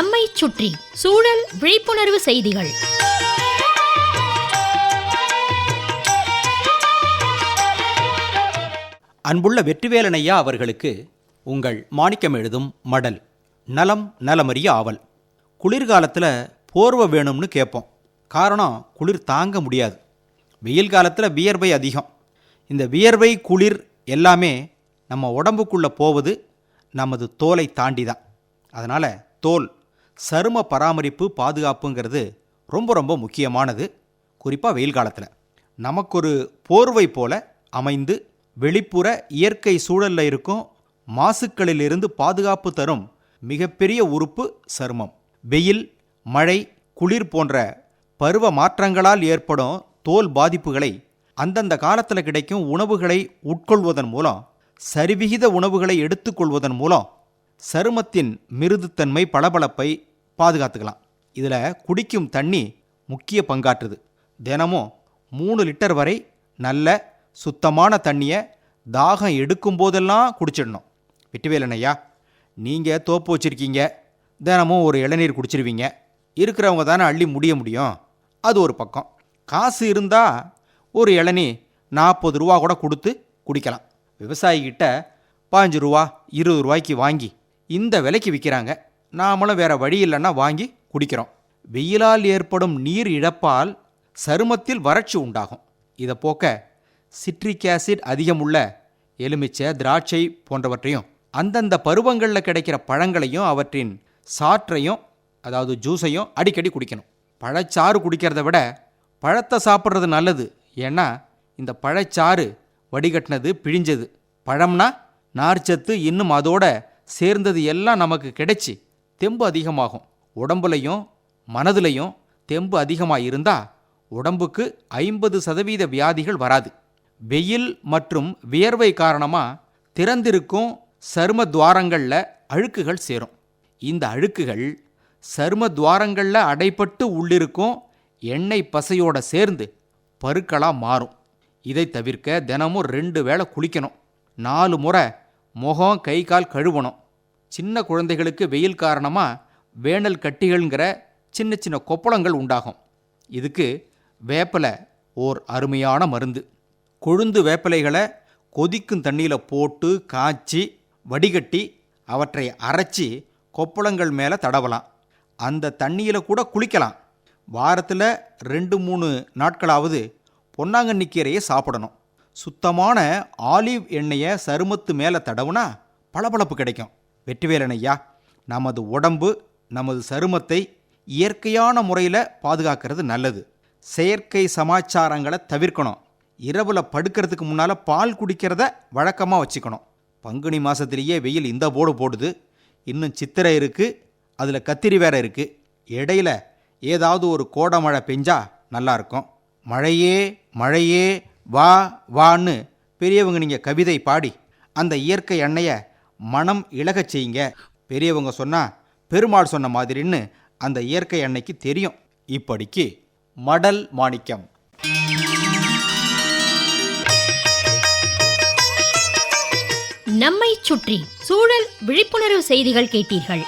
நம்மை சுற்றி சூழல் விழிப்புணர்வு செய்திகள். அன்புள்ள வெற்றிவேலனையா அவர்களுக்கு உங்கள் மாணிக்கம் எழுதும் மடல் நலம் நலமறிய ஆவல். குளிர்காலத்தில் போர்வை வேணும்னு கேட்போம். காரணம் குளிர் தாங்க முடியாது. வெயில் காலத்தில் வியர்வை அதிகம். இந்த வியர்வை குளிர் எல்லாமே நம்ம உடம்புக்குள்ளே போவது நமது தோலை தாண்டி தான் அதனால் தோல் சரும பராமரிப்பு பாதுகாப்புங்கிறது ரொம்ப ரொம்ப முக்கியமானது. குறிப்பாக வெயில் காலத்தில். நமக்கொரு போர்வை போல அமைந்து வெளிப்புற இயற்கை சூழலில் இருக்கும் மாசுக்களிலிருந்து பாதுகாப்பு தரும் மிகப்பெரிய உறுப்பு சருமம். வெயில் மழை குளிர் போன்ற பருவ மாற்றங்களால் ஏற்படும் தோல் பாதிப்புகளை அந்தந்த காலத்தில் கிடைக்கும் உணவுகளை உட்கொள்வதன் மூலம் சரிவிகித உணவுகளை எடுத்துக்கொள்வதன் மூலம் சருமத்தின் மிருதுத்தன்மை பளபளப்பை பாதுகாத்துக்கலாம். இதில் குடிக்கும் தண்ணி முக்கிய பங்காற்றுது. தினமும் மூணு லிட்டர் வரை நல்ல சுத்தமான தண்ணியை தாகம் எடுக்கும் போதெல்லாம் குடிச்சிடணும். வெட்டுவேலனையா நீங்கள் தோப்பு வச்சுருக்கீங்க. தினமும் ஒரு இளநீர் குடிச்சிருவீங்க. இருக்கிறவங்க தானே அள்ளி முடிய முடியும். அது ஒரு பக்கம். காசு இருந்தால் ஒரு இளநீ நாற்பது ரூபா கூட கொடுத்து குடிக்கலாம். விவசாயிகிட்ட பாஞ்சு ரூபா இருபது ரூபாய்க்கு வாங்கி இந்த விலைக்கு விற்கிறாங்க நாமளும் வேற வழி இல்லைன்னா வாங்கி குடிக்கிறோம். வெயிலால் ஏற்படும் நீர் இழப்பால் சருமத்தில் வறட்சி உண்டாகும். இதை போக்க சிட்ரிக் ஆசிட் அதிகமுள்ள எலுமிச்சை திராட்சை போன்றவற்றையும் அந்தந்த பருவங்களில் கிடைக்கிற பழங்களையும் அவற்றின் சாற்றையும் அதாவது ஜூஸையும் அடிக்கடி குடிக்கணும். பழச்சாறு குடிக்கிறத விட பழத்தை சாப்பிட்றது நல்லது. ஏன்னா இந்த பழச்சாறு வடிகட்டினது பிழிஞ்சது. பழம்னா நார்ச்சத்து இன்னும் அதோட சேர்ந்தது எல்லாம் நமக்கு கிடைச்சி தெம்பு அதிகமாகும். உடம்புலையும் மனதிலையும் தெம்பு அதிகமாக இருந்தால் உடம்புக்கு ஐம்பது சதவீத வியாதிகள் வராது. வெயில் மற்றும் வியர்வை காரணமாக திறந்திருக்கும் சரும துவாரங்களில் அழுக்குகள் சேரும். இந்த அழுக்குகள் சரும துவாரங்களில் அடைப்பட்டு உள்ளிருக்கும் எண்ணெய் பசையோட சேர்ந்து பருக்களாக மாறும். இதை தவிர்க்க தினமும் ரெண்டு வேளை குளிக்கணும். நாலு முறை முகம் கை கால் கழுவணும். சின்ன குழந்தைகளுக்கு வெயில் காரணமாக வேனல் கட்டிகள்ங்கிற சின்ன சின்ன கொப்பளங்கள் உண்டாகும். இதுக்கு வேப்பலை ஓர் அருமையான மருந்து. கொழுந்து வேப்பிலைகளை கொதிக்கும் தண்ணியில் போட்டு காய்ச்சி வடிகட்டி அவற்றை அரைச்சி கொப்பளங்கள் மேலே தடவலாம். அந்த தண்ணியில் கூட குளிக்கலாம். வாரத்தில் ரெண்டு மூணு நாட்களாவது பொன்னாங்கண்ணி கீரையை சாப்பிடணும். சுத்தமான ஆலிவ் எண்ணெயை சருமத்து மேலே தடவுனா பளபளப்பு கிடைக்கும். வெற்றிவேலன் ஐயா நமது உடம்பு நமது சருமத்தை இயற்கையான முறையில் பாதுகாக்கிறது நல்லது. செயற்கை சமாச்சாரங்களை தவிர்க்கணும். இரவில் படுக்கிறதுக்கு முன்னால் பால் குடிக்கிறத வழக்கமாக வச்சுக்கணும். பங்குனி மாதத்துலேயே வெயில் இந்த போடு போடுது. இன்னும் சித்திரை இருக்குது அதில் கத்திரி வேற இருக்குது இடையில ஏதாவது ஒரு கோடை மழை பெஞ்சா நல்லாயிருக்கும் மழையே மழையே வா வான்னு பெரியவங்க நீங்கள் கவிதை பாடி அந்த இயற்கை எண்ணெயை மனம் இழகச் செய்யுங்க. பெரியவங்க சொன்னால் பெருமாள் சொன்ன மாதிரின்னு அந்த இயற்கை அன்னைக்கு தெரியும். இப்படிக்கு மடல் மாணிக்கம். நம்மை சுற்றி சூழல் விழிப்புணர்வு செய்திகள் கேட்டீர்கள்.